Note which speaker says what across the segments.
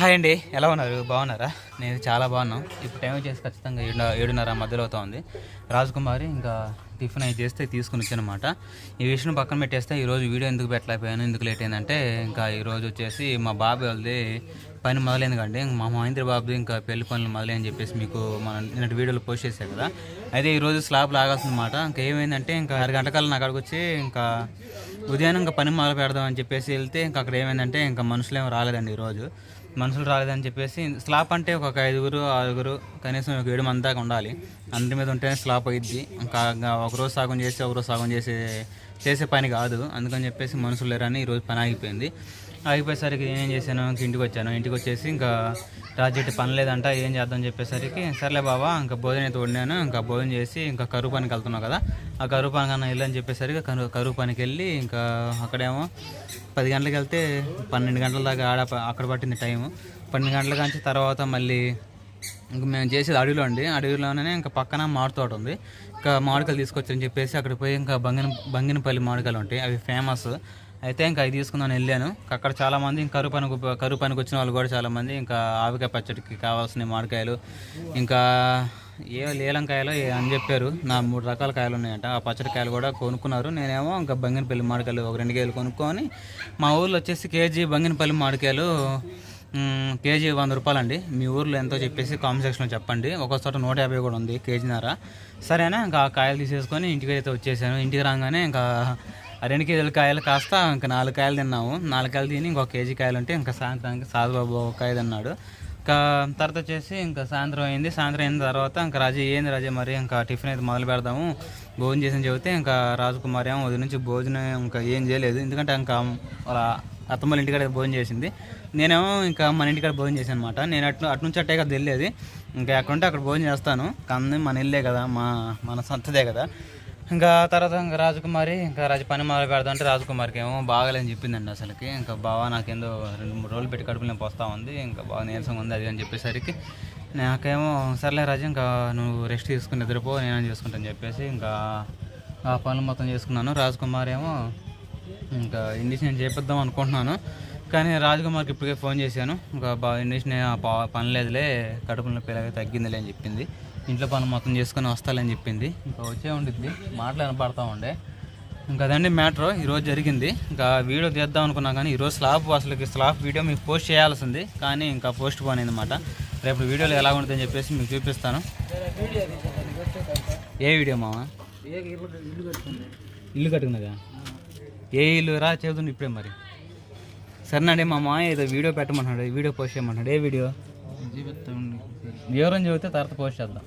Speaker 1: Hi అండి ఎలా ఉన్నారు? బాగున్నారా? నేను చాలా బాగున్నాం. ఇప్పుడు టైం వచ్చేసి ఖచ్చితంగా ఏడు ఏడున్నర మధ్యలో అవుతా ఉంది. రాజకుమారి ఇంకా టిఫిన్ అయి చేస్తే తీసుకుని వచ్చానమాట. ఈ విషయం పక్కన పెట్టేస్తే ఈరోజు వీడియో ఎందుకు పెట్టలేకపోయాను ఎందుకు లేట్ అయిందంటే ఇంకా ఈరోజు వచ్చేసి మా బాబు వాళ్ళది పని మొదలైంది కండి మా మహేంద్ర బాబుది ఇంకా పెళ్ళి పనులు మొదలైని చెప్పేసి మీకు మన నిన్నటి వీడియోలో పోస్ట్ చేశారు కదా. అయితే ఈరోజు స్లాబ్ లాగాల్సిందన్నమాట ఇంకా ఏమైందంటే ఇంకా అర కల్లా నాకు అక్కడికి వచ్చి ఇంకా ఉదయం ఇంకా పని మొదలు పెడదామని చెప్పేసి వెళ్తే ఇంకా అక్కడ ఏమైందంటే ఇంకా మనుషులు ఏమో రాలేదండి ఈరోజు మనుషులు రాలేదని చెప్పేసి స్లాబ్ అంటే ఒక ఐదుగురు ఆరుగురు కనీసం ఒక ఏడు మంది దాకా ఉండాలి. అందరి మీద ఉంటేనే స్లాబ్ అయ్యిద్ది ఇంకా ఇంకా ఒకరోజు సాగం చేసి ఒకరోజు సాగం చేసే చేసే పని కాదు. అందుకని చెప్పేసి మనుషులు లేరని ఈరోజు పని ఆగిపోయింది. ఆగిపోయేసరికి నేనేం చేశాను? ఇంక ఇంటికి వచ్చాను. ఇంటికి వచ్చేసి ఇంకా రాజెట్టి పని లేదంట ఏం చేద్దాం చెప్పేసరికి సర్లే బాబా ఇంకా భోజనం అయితే వండాను. ఇంకా భోజనం చేసి ఇంకా కరువు పనికి వెళ్తున్నావు కదా ఆ కరువు పని కన్నా వెళ్ళని చెప్పేసరికి కరువు కరువు పనికి వెళ్ళి ఇంకా అక్కడేమో పది గంటలకు వెళ్తే పన్నెండు గంటల దాకా ఆడ అక్కడ పట్టింది టైము. పన్నెండు గంటల కాంచి తర్వాత మళ్ళీ ఇంకా మేము చేసేది అడవిలో అండి. అడవిలోనే ఇంకా పక్కన మామిడి తోట ఉంది. ఇంకా మామిడికాయలు తీసుకొచ్చని చెప్పేసి అక్కడ పోయి ఇంకా బంగిన బంగినపల్లి మామిడికాయలు ఉంటాయి. అవి ఫేమస్ అయితే ఇంకా అవి తీసుకుందాం వెళ్ళాను. అక్కడ చాలామంది ఇంకా కరువు పనికి కరువు పనికి వచ్చిన వాళ్ళు కూడా చాలామంది ఇంకా ఆవికాయ పచ్చడికి కావాల్సిన మామిడికాయలు ఇంకా ఏ లేలంకాయలు అని చెప్పారు. నా మూడు రకాల కాయలు ఉన్నాయంట. ఆ పచ్చడికాయలు కూడా కొనుక్కున్నారు. నేనేమో ఇంకా బంగినపల్లి మామిడికాయలు ఒక రెండు కాయలు కొనుక్కొని మా ఊర్లో వచ్చేసి కేజీ బంగినపల్లి మామిడికాయలు కేజీ వంద రూపాయలు అండి మీ ఊర్లో ఎంతో చెప్పేసి కామెంట్ సెక్షన్లో చెప్పండి. ఒక చోట నూట యాభై కూడా ఉంది కేజీన్నర. సరేనా? ఇంకా ఆ కాయలు తీసేసుకొని ఇంటికి అయితే వచ్చేసాను. ఇంటికి రాగానే ఇంకా ఆ రెండు కేజీల కాయలు కాస్త ఇంకా నాలుగు కాయలు తిన్నాము. నాలుగు కాయలు తిని ఇంకొక కేజీ కాయలు ఉంటే ఇంకా సాయంత్రానికి సాధుబాబు ఒక కాయ తిన్నాడు. ఇంకా తర్వాత వచ్చేసి ఇంకా సాయంత్రం అయింది. సాయంత్రం అయిన తర్వాత ఇంకా రాజు ఏంది రాజు మరి? ఇంకా టిఫిన్ అయితే మొదలు పెడదాము. భోజనం చేసి చెబితే ఇంకా రాజకుమారి ఏమో ఉదయం నుంచి భోజనం ఇంకా ఏం చేయలేదు. ఎందుకంటే ఇంకా వాళ్ళ అత్తమ్మల ఇంటికాడ భోజనం చేసింది. నేనేమో ఇంకా మన ఇంటికాడ భోజనం చేశాను అనమాట నేను అటు అటు నుంచి అట్టే కదా వెళ్ళేది. ఇంకా ఎక్కడుంటే అక్కడ భోజనం చేస్తాను. కానీ మన ఇల్లే కదా మా మన సొంతదే కదా. ఇంకా తర్వాత ఇంకా రాజకుమారి ఇంకా రాజు పని మొదలు పెడదాం అంటే రాజకుమారికి ఏమో బాగాలేని చెప్పిందండి అసలుకి. ఇంకా బావా నాకేందో రెండు మూడు రోజులు పెట్టి కడుపులో వస్తూ ఉంది. ఇంకా బాగా నీరసంగా ఉంది అది అని చెప్పేసరికి నాకేమో సర్లే రాజు ఇంకా నువ్వు రెస్ట్ తీసుకుని నిద్రపో నేను చేసుకుంటాను చెప్పేసి ఇంకా ఆ పనులు మొత్తం చేసుకున్నాను. రాజకుమార్ ఏమో ఇంకా ఇండిషన్ చేపిద్దాం అనుకుంటున్నాను. కానీ రాజకుమార్కి ఇప్పటికే ఫోన్ చేశాను. ఇంకా బా ఇండిషన్ పని లేదులే కడుపులో పిల్లగా తగ్గిందిలే అని చెప్పింది. ఇంట్లో పని మొత్తం చేసుకొని వస్తాలని చెప్పింది. ఇంకా వచ్చే ఉండిద్ది. మాటలు వినపడతా ఉండే. ఇంకా అదండి మ్యాటర్. ఈరోజు జరిగింది. ఇంకా వీడియో తీద్దాం అనుకున్నా కానీ ఈరోజు స్లాబ్ అసలు స్లాబ్ వీడియో మీకు పోస్ట్ చేయాల్సింది. కానీ ఇంకా పోస్ట్ పోన్ అనమాట రేపు వీడియోలో ఎలా ఉంటుందని చెప్పేసి మీకు చూపిస్తాను. ఏ వీడియో మామ? ఇల్లు కట్టుకున్నదా? ఏ ఇల్లు రా చెబుతుంది ఇప్పుడే మరి. సరేనండి మా మామ ఏదో వీడియో పెట్టమంటున్నాడు. వీడియో పోస్ట్ చేయమంటున్నాడు. ఏ వీడియో? వివరం చెబితే తర్వాత పోస్ట్ చేద్దాం.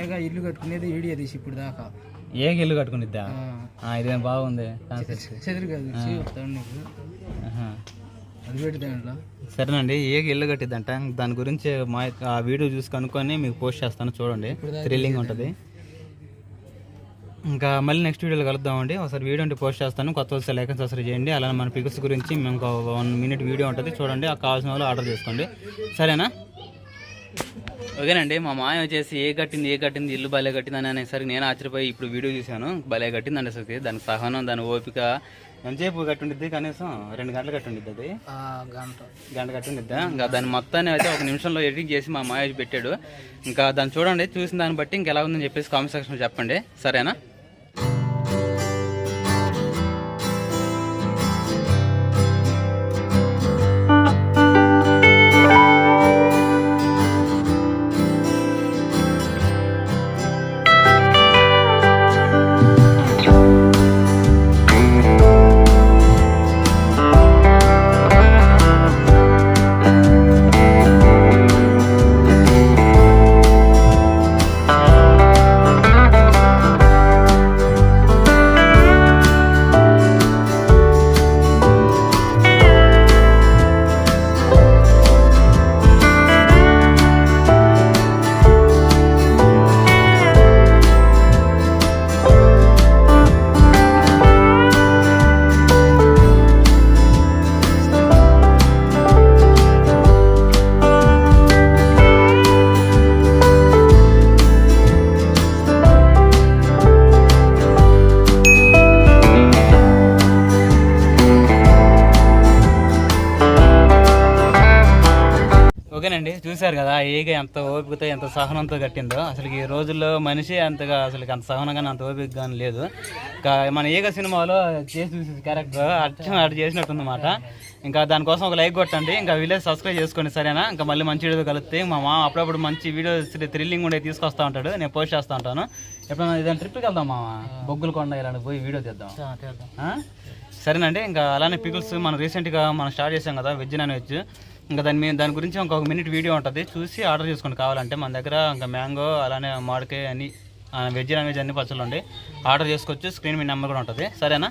Speaker 2: ఏగా ఇల్లు కట్టుకునేది వీడియో తీసి ఇప్పుడు దాకా?
Speaker 1: ఏ ఇల్లు కట్టుకునిద్దా? ఇదేం బాగుంది?
Speaker 2: చెదురు కాదు చెప్తాను నీకు. అది పెట్టి దాంట్లో?
Speaker 1: సరేనండి ఏ ఇల్లు కట్టిద్దంట. దాని గురించి మా ఆ వీడియో చూసి కనుక్కొని మీకు పోస్ట్ చేస్తాను చూడండి. థ్రిల్లింగ్ ఉంటుంది. ఇంకా మళ్ళీ నెక్స్ట్ వీడియోలో కలుద్దామండి. ఒకసారి వీడియో అంటే పోస్ట్ చేస్తాను. కొత్త వస్తే లైక్ అండ్ సబ్స్క్రైబ్ చేయండి. అలానే మన పిక్స్ గురించి మేము ఒక వన్ మినిట్ వీడియో ఉంటుంది. చూడండి ఆ కావాల్సిన వాళ్ళు ఆర్డర్ చేసుకోండి. సరేనా? ఓకేనండి మా మాయ వచ్చేసి ఏ కట్టింది ఏ కట్టింది ఇల్లు భలే కట్టింది అని అనేసరికి నేను ఆశ్చర్యపోయి ఇప్పుడు వీడియో చూశాను. భలే కట్టింది అనేసరికి దాని సహనం దాని ఓపిక ఎంతసేపు కట్టుండిద్ది? కనీసం రెండు గంటలు కట్టుండిద్ది అది?
Speaker 2: గంట.
Speaker 1: గంట కట్టుండిద్దా? ఇంకా దాని మొత్తాన్ని అయితే ఒక నిమిషంలో ఎడిట్ చేసి మా మాయ పెట్టాడు. ఇంకా దాన్ని చూడండి చూసిన దాన్ని బట్టి ఇంకెలా ఉందని చెప్పేసి కామెంట్ సెక్షన్లో చెప్పండి. సరేనా? ఓకేనండి చూశారు కదా ఈగ ఎంత ఓపికతో ఎంత సహనంతో కట్టిందో. అసలు ఈ రోజుల్లో మనిషి అంతగా అసలు అంత సహనంగా అంత ఓపిక కానీ లేదు మన ఈగ సినిమాలో చేసి చూసే క్యారెక్టర్ అచ్చం అటు చేసినట్టుందన్నమాట. ఇంకా దానికోసం ఒక లైక్ కొట్టండి ఇంకా విలేజ్ సబ్స్క్రైబ్ చేసుకోండి సరేనా? ఇంకా మళ్ళీ మంచి వీడియో కలిస్తే మా మామ అప్పుడప్పుడు మంచి వీడియోస్ థ్రిల్లింగ్ ఉండే తీసుకొస్తా ఉంటాడు నేను పోస్ట్ చేస్తూ ఉంటాను. ఎప్పుడైనా ఏదైనా ట్రిప్కి వెళ్దాం మామ? బొగ్గుల కొండ ఇలాంటి పోయి వీడియో తీద్దాం? సరేనండి ఇంకా అలానే పికిల్స్ మనం రీసెంట్గా మనం స్టార్ట్ చేసాం కదా వెజ్ నాన్ వెజ్ ఇంకా దాని మీద దాని గురించి ఇంకొక మినిట్ వీడియో ఉంటుంది. చూసి ఆర్డర్ చేసుకోండి. కావాలంటే మన దగ్గర ఇంకా మ్యాంగో అలానే మామిడికాయ అన్ని వెజ్ నాన్ వెజ్ అన్ని పచ్చళ్ళు ఉండి. ఆర్డర్ చేసుకోవచ్చు. స్క్రీన్ మీ నెంబర్ కూడా ఉంటుంది. సరేనా?